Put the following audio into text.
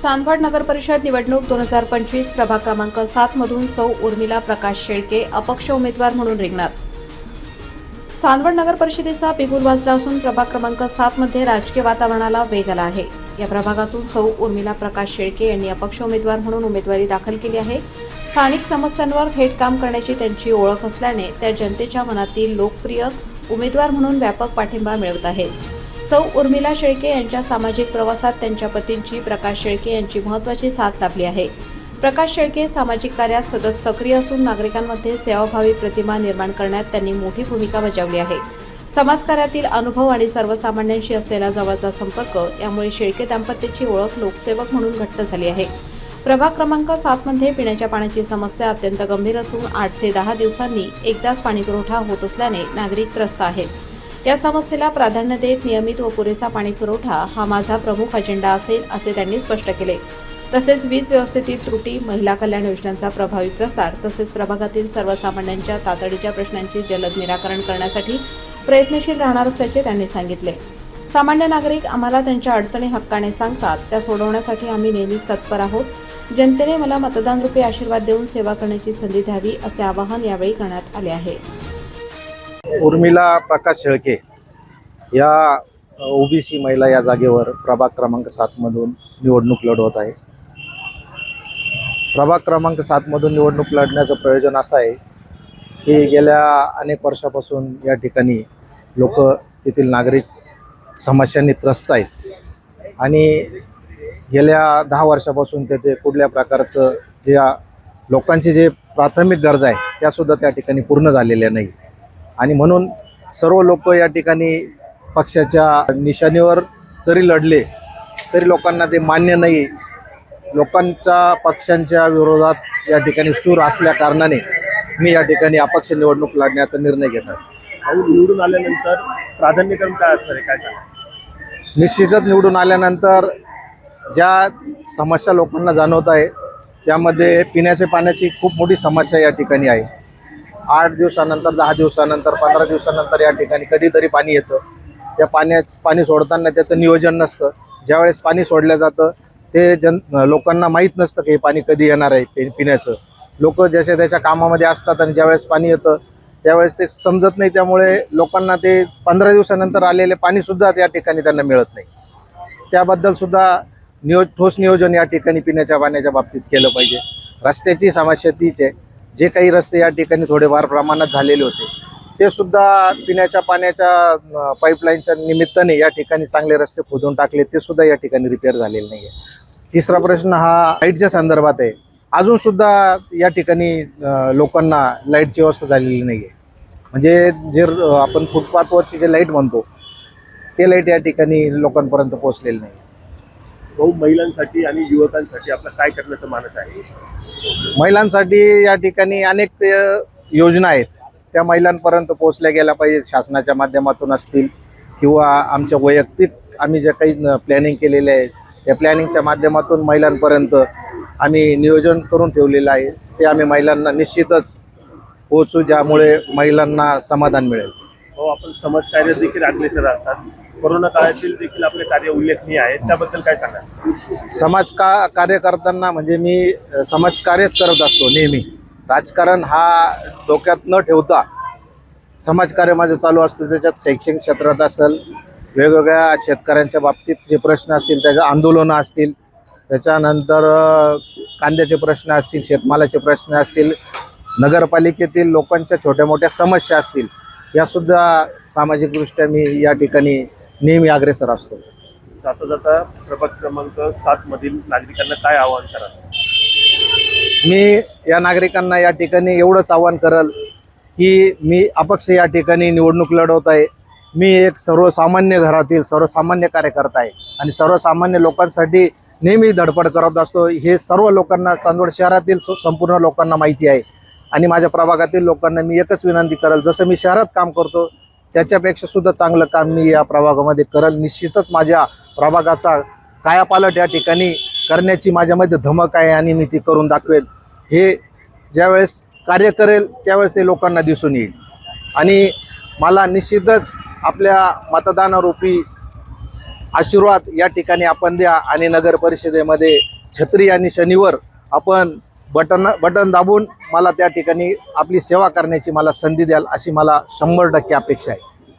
चांदवड नगर परिषद निवडणूक दोन हजार पंचवीस प्रभाग क्रमांक सात मधून सौ उर्मिला प्रकाश शेळके अपक्ष उमेदवार म्हणून रिंगणार चांदवड नगर परिषदेचा बिगुल वाजला असून प्रभाग क्रमांक सात मध्ये राजकीय वातावरणाला वेग आला आहे. या प्रभागातून सौ उर्मिला प्रकाश शेळके यांनी अपक्ष उमेदवार म्हणून उमेदवारी दाखल केली आहे. स्थानिक समस्यांवर थेट काम करण्याची त्यांची ओळख असल्याने त्या जनतेच्या मनातील लोकप्रिय उमेदवार म्हणून व्यापक पाठिंबा मिळवत आहेत. सौ उर्मिला शेळके यांच्या सामाजिक प्रवासात त्यांच्या पतींची प्रकाश शेळके यांची महत्वाची साथ लाभली आहे. प्रकाश शेळके सामाजिक कार्यात सतत सक्रिय असून नागरिकांमध्ये सेवाभावी प्रतिमा निर्माण करण्यात त्यांनी मोठी भूमिका बजावली आहे. समाजकार्यातील अनुभव आणि सर्वसामान्यांशी असलेला जवळचा संपर्क यामुळे शेळके दाम्पत्याची ओळख लोकसेवक म्हणून घट्ट झाली आहे. प्रभाग क्रमांक सात मध्ये पिण्याच्या पाण्याची समस्या अत्यंत गंभीर असून आठ ते दहा दिवसांनी एकदाच पाणीपुरवठा होत असल्याने नागरिक त्रस्त आहेत. या समस्येला प्राधान्य देत नियमित व पुरेसा पाणी पुरवठा हा माझा प्रमुख अजेंडा असेल असे त्यांनी स्पष्ट केले. तसेच वीज व्यवस्थेतील त्रुटी महिला कल्याण योजनांचा प्रभावी प्रसार तसेच प्रभागातील सर्वसामान्यांच्या तातडीच्या प्रश्नांची जलद निराकरण करण्यासाठी प्रयत्नशील राहणार असल्याचे त्यांनी सांगितले. सामान्य नागरिक आम्हाला त्यांच्या अडचणी हक्काने सांगतात त्या सोडवण्यासाठी आम्ही नेहमीच तत्पर आहोत. जनतेने मला मतदान रूपी आशीर्वाद देऊन सेवा करण्याची संधी द्यावी असे आवाहन यावेळी करण्यात आले आहे. उर्मिला प्रकाश शेळके या ओबीसी महिला या जागेवर प्रभाग क्रमांक सातमधून निवडणूक लढवत आहे. प्रभाग क्रमांक सातमधून निवडणूक लढण्याचं प्रयोजन असं आहे की गेल्या अनेक वर्षापासून या ठिकाणी लोक तेथील नागरिक समस्यांनी त्रस्त आहेत. आणि गेल्या दहा वर्षापासून तेथे कुठल्या प्रकारचं ज्या लोकांची जे प्राथमिक गरजा आहे त्यासुद्धा त्या ठिकाणी पूर्ण झालेल्या नाही. आणि म्हणून सर्व लोक या ठिकाणी पक्षाच्या निशाणीवर जरी लढले तरी लोकांना ते मान्य नाही. लोकांच्या पक्षांच्या विरोधात या ठिकाणी सूर असल्या कारणाने मी या ठिकाणी अपक्ष निवडणूक लढण्याचा निर्णय घेत आहे. निवडून आल्यानंतर प्राधान्यक्रम काय असणार आहे? काय सांगा? निश्चितच निवडून आल्यानंतर ज्या समस्या लोकांना जाणवत आहे त्यामध्ये पिण्याच्या पाण्याची खूप मोठी समस्या या ठिकाणी आहे. आठ दिवसानंतर दहा दिवसानंतर पंधरा दिवसानंतर या ठिकाणी कधीतरी पाणी येतं. त्या पाण्याच पाणी सोडताना त्याचं नियोजन नसतं. ज्यावेळेस पाणी सोडलं जातं ते जन लोकांना माहीत नसतं की हे पाणी कधी येणार आहे पि पिण्याचं. लोक जसे त्याच्या कामामध्ये असतात आणि ज्यावेळेस पाणी येतं त्यावेळेस ते समजत नाही. त्यामुळे लोकांना ते पंधरा दिवसानंतर आलेले पाणीसुद्धा त्या ठिकाणी त्यांना मिळत नाही. त्याबद्दलसुद्धा नियो ठोस नियोजन या ठिकाणी पिण्याच्या पाण्याच्या बाबतीत केलं पाहिजे. रस्त्याची समस्या तीच आहे. जे काही रस्ते या ठिकाणी थोडेफार प्रमाणात झालेले होते ते सुद्धा पिण्याच्या पाण्याच्या पाईपलाईनच्या निमित्ताने या ठिकाणी चांगले रस्ते खोदून टाकले ते सुद्धा या ठिकाणी रिपेअर झालेले नाही आहे तिसरा प्रश्न हा लाईटच्या संदर्भात आहे. अजून सुद्धा या ठिकाणी लोकांना लाईटची व्यवस्था झालेली नाही आहे म्हणजे जे आपण फुटपाथवरची जे लाइट म्हणतो ते लाइट या ठिकाणी लोकांपर्यंत पोहोचलेली नाही भाऊ महिलांसाठी आणि युवकांसाठी आपलं काय करण्याचं मानस आहे? महिलांसाठी या ठिकाणी अनेक योजना आहेत. त्या महिलांपर्यंत पोहोचल्या गेल्या पाहिजे शासनाच्या माध्यमातून असतील किंवा आमच्या वैयक्तिक आम्ही जे काही प्लॅनिंग केलेले आहे त्या प्लॅनिंगच्या माध्यमातून महिलांपर्यंत आम्ही नियोजन करून ठेवलेलं आहे. ते आम्ही महिलांना निश्चितच पोहोचू ज्यामुळे महिलांना समाधान मिळेल. हो आपण समाजकार्य देखील अग्रेसर असतात. कोरोना काळातील देखील आपले कार्य उल्लेखनीय आहे त्याबद्दल काय सांगा समाज का कार्य करताना म्हणजे मी समाजकार्यच करत असतो नेहमी. राजकारण हा डोक्यात न ठेवता समाजकार्य माझं चालू असतं. त्याच्यात शैक्षणिक क्षेत्रात असेल वेगवेगळ्या शेतकऱ्यांच्या बाबतीत जे प्रश्न असतील त्याच्या आंदोलनं असतील त्याच्यानंतर कांद्याचे प्रश्न असतील शेतमालाचे प्रश्न असतील नगरपालिकेतील लोकांच्या छोट्या मोठ्या समस्या असतील यासुद्धा सामाजिकदृष्ट्या मी या ठिकाणी नेहमी अग्रेसर असतो. जाता जाता प्रभाग क्रमांक सात मधील नागरिकांना काय आवाहन करा मी या नागरिकांना या ठिकाणी एवढंच आवाहन करल की मी अपक्ष या ठिकाणी निवडणूक लढवत आहे. मी एक सर्वसामान्य घरातील सर्वसामान्य कार्यकर्ता आहे आणि सर्वसामान्य लोकांसाठी नेहमी धडपड करत असतो. हे सर्व लोकांना चांदवड शहरातील संपूर्ण लोकांना माहिती आहे. आणि माझ्या प्रभागातील लोकांना मी एकच विनंती करल जसं मी शहरात काम करतो त्याच्यापेक्षा सुद्धा चांगलं काम मी या प्रभागामध्ये करल. निश्चितच माझ्या प्रभागाचा कायापालट या ठिकाणी करण्याची माझ्यामध्ये धमक आहे आणि मी ती करून दाखवेल. हे ज्यावेळेस कार्य करेल त्यावेळेस ते लोकांना दिसून येईल. आणि मला निश्चितच आपल्या मतदानारूपी आशीर्वाद या ठिकाणी आपण द्या आणि नगर परिषदेमध्ये छत्री आणि शनिवार आपण बटन बटन दाबून मला त्या ठिकाणी आपली सेवा करण्याची मला संधी द्याल अशी मला शंभर टक्के अपेक्षा आहे.